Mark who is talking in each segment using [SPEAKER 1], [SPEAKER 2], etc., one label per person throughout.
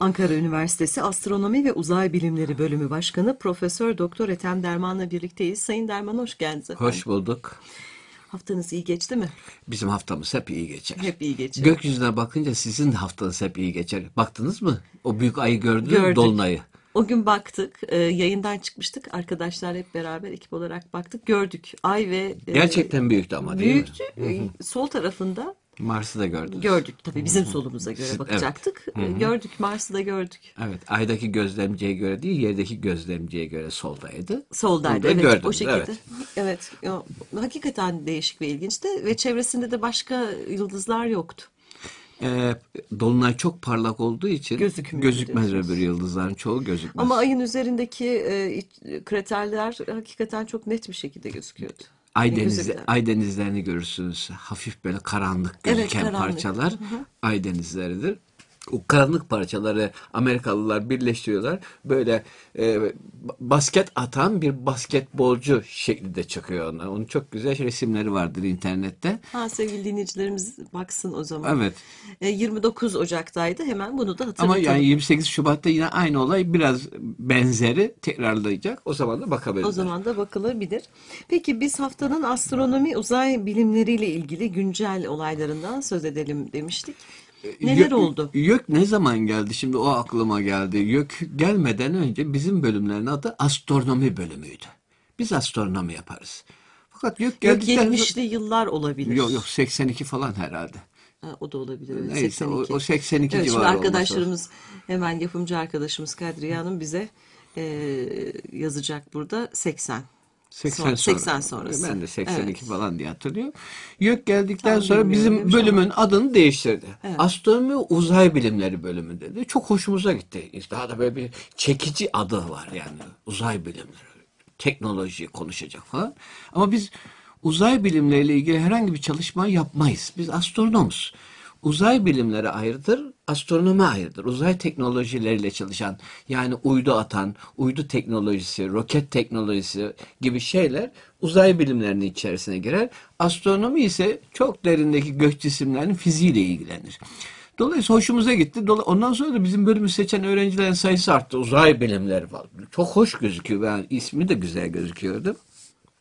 [SPEAKER 1] Ankara Üniversitesi Astronomi ve Uzay Bilimleri Bölümü Başkanı Profesör Doktor Ethem Derman'la birlikteyiz. Sayın Derman hoş geldiniz efendim.
[SPEAKER 2] Hoş bulduk.
[SPEAKER 1] Haftanız iyi geçti mi?
[SPEAKER 2] Bizim haftamız hep iyi geçer.
[SPEAKER 1] Hep iyi geçiyor.
[SPEAKER 2] Gökyüzüne bakınca sizin de haftanız hep iyi geçer. Baktınız mı? O büyük ayı gördünüz mü? Dolunayı.
[SPEAKER 1] O gün baktık, e, yayından çıkmıştık. Arkadaşlar hep beraber ekip olarak baktık. Gördük. Ay ve e,
[SPEAKER 2] Gerçekten büyüktü ama değil
[SPEAKER 1] büyüktü.
[SPEAKER 2] mi?
[SPEAKER 1] E, Sol tarafında
[SPEAKER 2] Mars'ı da gördünüz.
[SPEAKER 1] gördük. Tabii bizim solumuza göre
[SPEAKER 2] Evet.
[SPEAKER 1] bakacaktık. E, Gördük. Mars'ı da gördük.
[SPEAKER 2] Evet. Aydaki gözlemciye göre değil, yerdeki gözlemciye göre soldaydı.
[SPEAKER 1] Soldaydı. Evet,
[SPEAKER 2] gördünüz,
[SPEAKER 1] o şekilde.
[SPEAKER 2] evet.
[SPEAKER 1] Evet. hakikaten değişik ve ilginçti ve çevresinde de başka yıldızlar yoktu.
[SPEAKER 2] Ee, Dolunay çok parlak olduğu için
[SPEAKER 1] Gözükmüyor
[SPEAKER 2] gözükmez
[SPEAKER 1] diyorsunuz.
[SPEAKER 2] öbür yıldızların çoğu gözükmez.
[SPEAKER 1] Ama ayın üzerindeki e, kraterler hakikaten çok net bir şekilde gözüküyordu.
[SPEAKER 2] Ay, denizlerini görürsünüz. Hafif böyle karanlık
[SPEAKER 1] Evet,
[SPEAKER 2] gözüken
[SPEAKER 1] karanlık.
[SPEAKER 2] parçalar ay denizleridir. O karanlık parçaları Amerikalılar birleştiriyorlar. Böyle e, basket atan bir basketbolcu şeklinde çıkıyor onlar. Onun çok güzel resimleri vardır internette.
[SPEAKER 1] Ha sevgili dinleyicilerimiz baksın o zaman.
[SPEAKER 2] Evet.
[SPEAKER 1] E, 29 Ocak'taydı. Hemen bunu da
[SPEAKER 2] Ama
[SPEAKER 1] hatırlatalım.
[SPEAKER 2] yani 28 Şubat'ta yine aynı olay biraz benzeri tekrarlayacak. O zaman da bakabiliriz.
[SPEAKER 1] O zaman da bakılabilir. Peki biz haftanın astronomi uzay bilimleriyle ilgili güncel olaylarından söz edelim demiştik. Neler
[SPEAKER 2] Yök-
[SPEAKER 1] oldu?
[SPEAKER 2] YÖK ne zaman geldi? Şimdi o aklıma geldi. YÖK gelmeden önce bizim bölümlerin adı astronomi bölümüydü. Biz astronomi yaparız. Fakat YÖK
[SPEAKER 1] Yok
[SPEAKER 2] geldikten
[SPEAKER 1] 70'li yıllar olabilir.
[SPEAKER 2] Yok yok 82 falan herhalde.
[SPEAKER 1] Ha, o da olabilir. evet,
[SPEAKER 2] Neyse, o-
[SPEAKER 1] 82.
[SPEAKER 2] o 82
[SPEAKER 1] evet,
[SPEAKER 2] civarı olması
[SPEAKER 1] arkadaşlarımız hemen yapımcı arkadaşımız Kadriye Hanım bize e, yazacak burada 80.
[SPEAKER 2] 80
[SPEAKER 1] Son-
[SPEAKER 2] sonra.
[SPEAKER 1] 80 sonrası.
[SPEAKER 2] Ben de 82
[SPEAKER 1] Evet.
[SPEAKER 2] falan diye hatırlıyorum. YÖK geldikten
[SPEAKER 1] Tam
[SPEAKER 2] sonra bizim
[SPEAKER 1] demiş ama.
[SPEAKER 2] bölümün adını değiştirdi.
[SPEAKER 1] Evet.
[SPEAKER 2] Astronomi Uzay Bilimleri bölümü dedi. Çok hoşumuza gitti. Daha da böyle bir çekici adı var yani. Uzay bilimleri. Teknoloji konuşacak falan. Ama biz uzay bilimleriyle ilgili herhangi bir çalışma yapmayız. Biz astronomuz. Uzay bilimleri ayrıdır, astronomi ayrıdır. Uzay teknolojileriyle çalışan, yani uydu atan, uydu teknolojisi, roket teknolojisi gibi şeyler uzay bilimlerinin içerisine girer. Astronomi ise çok derindeki gök cisimlerinin fiziğiyle ilgilenir. Dolayısıyla hoşumuza gitti. Ondan sonra da bizim bölümü seçen öğrencilerin sayısı arttı. Uzay bilimleri falan. Çok hoş gözüküyor. Yani ismi de güzel gözüküyordu.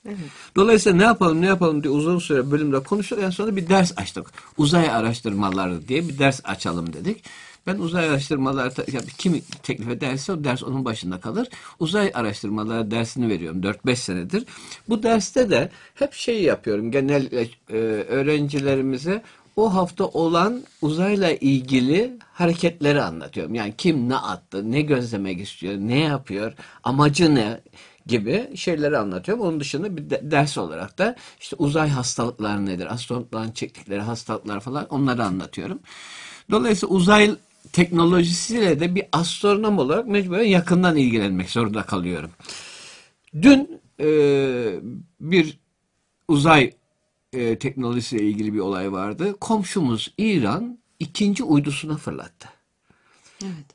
[SPEAKER 1] Evet.
[SPEAKER 2] Dolayısıyla ne yapalım ne yapalım diye uzun süre bölümde konuştuk. En sonunda bir ders açtık. Uzay araştırmaları diye bir ders açalım dedik. Ben uzay araştırmaları yani kim teklif ederse o ders onun başında kalır. Uzay araştırmaları dersini veriyorum 4-5 senedir. Bu derste de hep şey yapıyorum. Genel e, öğrencilerimize o hafta olan uzayla ilgili hareketleri anlatıyorum. Yani kim ne attı, ne gözlemek istiyor, ne yapıyor, amacı ne gibi şeyleri anlatıyorum. Onun dışında bir de- ders olarak da işte uzay hastalıkları nedir, astronotların çektikleri hastalıklar falan onları anlatıyorum. Dolayısıyla uzay teknolojisiyle de bir astronom olarak mecburen yakından ilgilenmek zorunda kalıyorum. Dün e, bir uzay e, teknolojisiyle ilgili bir olay vardı. Komşumuz İran ikinci uydusuna fırlattı.
[SPEAKER 1] Evet.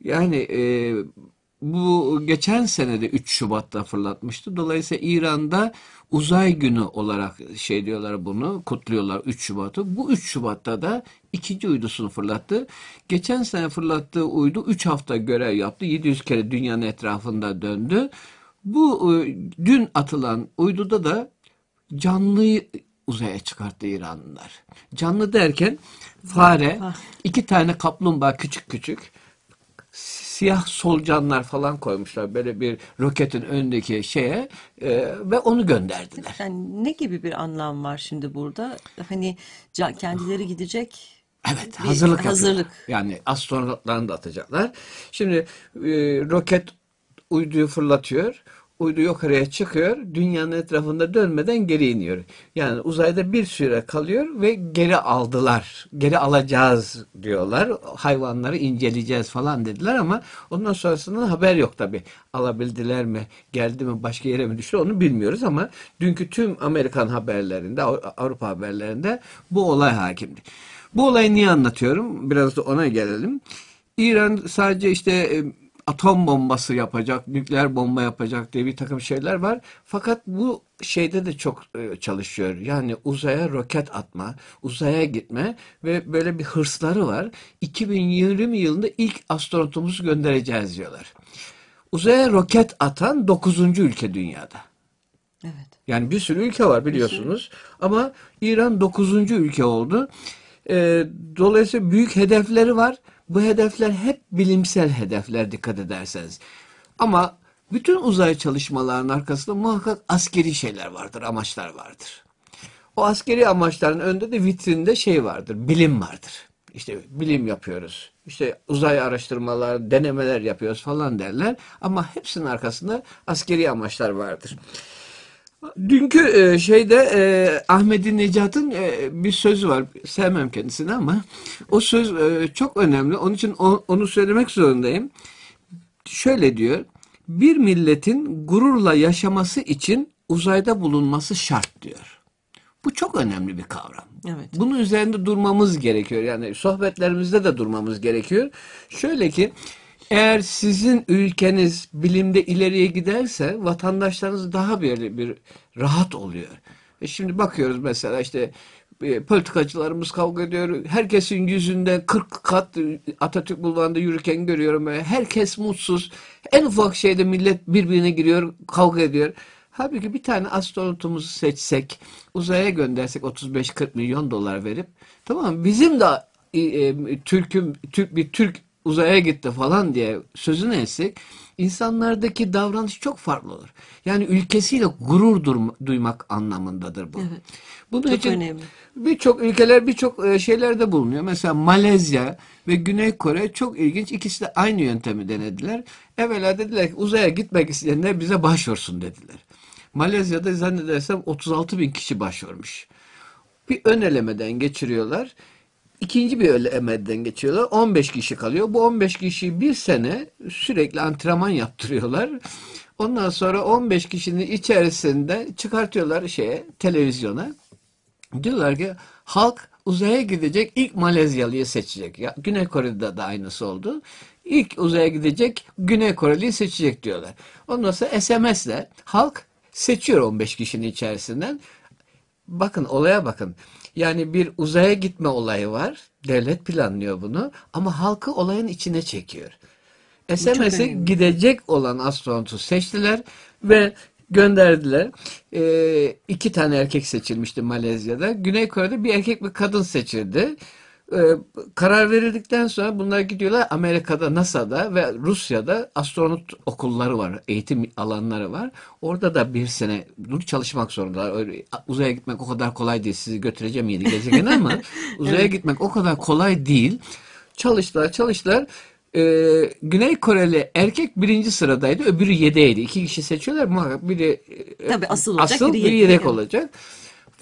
[SPEAKER 2] Yani e, bu geçen senede 3 Şubat'ta fırlatmıştı. Dolayısıyla İran'da uzay günü olarak şey diyorlar bunu kutluyorlar 3 Şubat'ı. Bu 3 Şubat'ta da ikinci uydusunu fırlattı. Geçen sene fırlattığı uydu 3 hafta görev yaptı. 700 kere dünyanın etrafında döndü. Bu e, dün atılan uyduda da canlıyı uzaya çıkarttı İranlılar. Canlı derken fare, iki tane kaplumbağa küçük küçük siyah solucanlar falan koymuşlar böyle bir roketin önündeki şeye e, ve onu gönderdiler.
[SPEAKER 1] Yani ne gibi bir anlam var şimdi burada? Hani kendileri gidecek
[SPEAKER 2] Evet,
[SPEAKER 1] bir
[SPEAKER 2] hazırlık
[SPEAKER 1] hazırlık.
[SPEAKER 2] yapıyorlar. Yani astronotlarını da atacaklar. Şimdi e, roket uyduyu fırlatıyor. Uydu yukarıya çıkıyor. Dünyanın etrafında dönmeden geri iniyor. Yani uzayda bir süre kalıyor ve geri aldılar. Geri alacağız diyorlar. Hayvanları inceleyeceğiz falan dediler ama ondan sonrasında haber yok tabii. Alabildiler mi? Geldi mi? Başka yere mi düştü? Onu bilmiyoruz ama dünkü tüm Amerikan haberlerinde, Av- Avrupa haberlerinde bu olay hakimdi. Bu olayı niye anlatıyorum? Biraz da ona gelelim. İran sadece işte e, atom bombası yapacak, nükleer bomba yapacak diye bir takım şeyler var. Fakat bu şeyde de çok e, çalışıyor. Yani uzaya roket atma, uzaya gitme ve böyle bir hırsları var. 2020 yılında ilk astronotumuzu göndereceğiz diyorlar. Uzaya roket atan 9. ülke dünyada.
[SPEAKER 1] Evet.
[SPEAKER 2] Yani bir sürü ülke var biliyorsunuz. Ama İran 9. ülke oldu. Ee, dolayısıyla büyük hedefleri var. Bu hedefler hep bilimsel hedefler dikkat ederseniz. Ama bütün uzay çalışmalarının arkasında muhakkak askeri şeyler vardır, amaçlar vardır. O askeri amaçların önünde de vitrinde şey vardır, bilim vardır. İşte bilim yapıyoruz. İşte uzay araştırmalar, denemeler yapıyoruz falan derler. Ama hepsinin arkasında askeri amaçlar vardır. Dünkü e, şeyde e, Ahmedi Necat'ın e, bir sözü var. Sevmem kendisini ama o söz e, çok önemli. Onun için o- onu söylemek zorundayım. Şöyle diyor. Bir milletin gururla yaşaması için uzayda bulunması şart diyor. Bu çok önemli bir kavram.
[SPEAKER 1] Evet.
[SPEAKER 2] Bunun üzerinde durmamız gerekiyor. Yani sohbetlerimizde de durmamız gerekiyor. Şöyle ki eğer sizin ülkeniz bilimde ileriye giderse vatandaşlarınız daha bir, bir rahat oluyor. E şimdi bakıyoruz mesela işte e, politikacılarımız kavga ediyor. Herkesin yüzünde 40 kat Atatürk Bulvarı'nda yürürken görüyorum. Böyle. Herkes mutsuz. En ufak şeyde millet birbirine giriyor, kavga ediyor. Halbuki bir tane astronotumuzu seçsek, uzaya göndersek 35-40 milyon dolar verip, tamam mı? bizim de e, e, Türk'üm, Türk bir Türk uzaya gitti falan diye sözünü etsek, insanlardaki davranış çok farklı olur. Yani ülkesiyle gurur duymak anlamındadır bu.
[SPEAKER 1] Evet.
[SPEAKER 2] Bunun
[SPEAKER 1] Çok
[SPEAKER 2] için
[SPEAKER 1] önemli.
[SPEAKER 2] birçok ülkeler birçok e, şeylerde bulunuyor. Mesela Malezya ve Güney Kore çok ilginç. İkisi de aynı yöntemi denediler. Evvela dediler ki uzaya gitmek isteyenler bize başvursun dediler. Malezya'da zannedersem 36 bin kişi başvurmuş. Bir ön elemeden geçiriyorlar. İkinci bir elemeden geçiyorlar. 15 kişi kalıyor. Bu 15 kişiyi bir sene sürekli antrenman yaptırıyorlar. Ondan sonra 15 kişinin içerisinde çıkartıyorlar şeye, televizyona. Diyorlar ki halk uzaya gidecek ilk Malezyalıyı seçecek. Ya, Güney Kore'de de aynısı oldu. İlk uzaya gidecek Güney Koreliyi seçecek diyorlar. Ondan sonra SMS'le halk seçiyor 15 kişinin içerisinden. Bakın olaya bakın. Yani bir uzaya gitme olayı var. Devlet planlıyor bunu ama halkı olayın içine çekiyor. SMS'e gidecek olan astronotu seçtiler ve gönderdiler. Ee, iki tane erkek seçilmişti Malezya'da. Güney Kore'de bir erkek bir kadın seçildi. Ee, karar verildikten sonra bunlar gidiyorlar Amerika'da, NASA'da ve Rusya'da astronot okulları var, eğitim alanları var. Orada da bir sene dur çalışmak zorundalar. Öyle, uzaya gitmek o kadar kolay değil. Sizi götüreceğim yeni gezegene ama uzaya gitmek o kadar kolay değil. Çalıştılar, çalıştılar. Ee, Güney Koreli erkek birinci sıradaydı, öbürü yedeğiydi. İki kişi seçiyorlar muhakkak biri e,
[SPEAKER 1] Tabii asıl olacak,
[SPEAKER 2] asıl
[SPEAKER 1] biri
[SPEAKER 2] biri
[SPEAKER 1] yedek.
[SPEAKER 2] yedek
[SPEAKER 1] Evet.
[SPEAKER 2] olacak.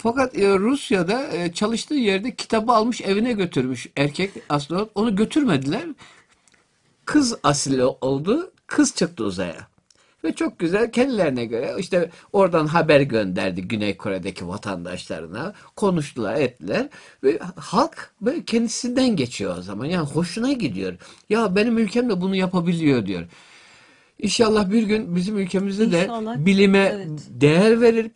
[SPEAKER 2] Fakat e, Rusya'da e, çalıştığı yerde kitabı almış evine götürmüş erkek astronot. Onu götürmediler. Kız asili oldu. Kız çıktı uzaya. Ve çok güzel kendilerine göre işte oradan haber gönderdi Güney Kore'deki vatandaşlarına. Konuştular, ettiler. Ve halk böyle kendisinden geçiyor o zaman. Yani hoşuna gidiyor. Ya benim ülkem de bunu yapabiliyor diyor. İnşallah bir gün bizim ülkemizde de
[SPEAKER 1] İnşallah.
[SPEAKER 2] bilime
[SPEAKER 1] Evet.
[SPEAKER 2] değer verip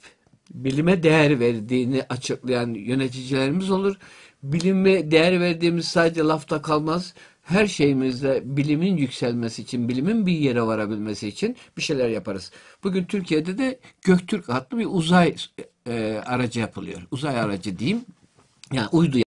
[SPEAKER 2] bilime değer verdiğini açıklayan yöneticilerimiz olur. Bilime değer verdiğimiz sadece lafta kalmaz. Her şeyimizde bilimin yükselmesi için, bilimin bir yere varabilmesi için bir şeyler yaparız. Bugün Türkiye'de de Göktürk adlı bir uzay e, aracı yapılıyor. Uzay aracı diyeyim. Yani uydu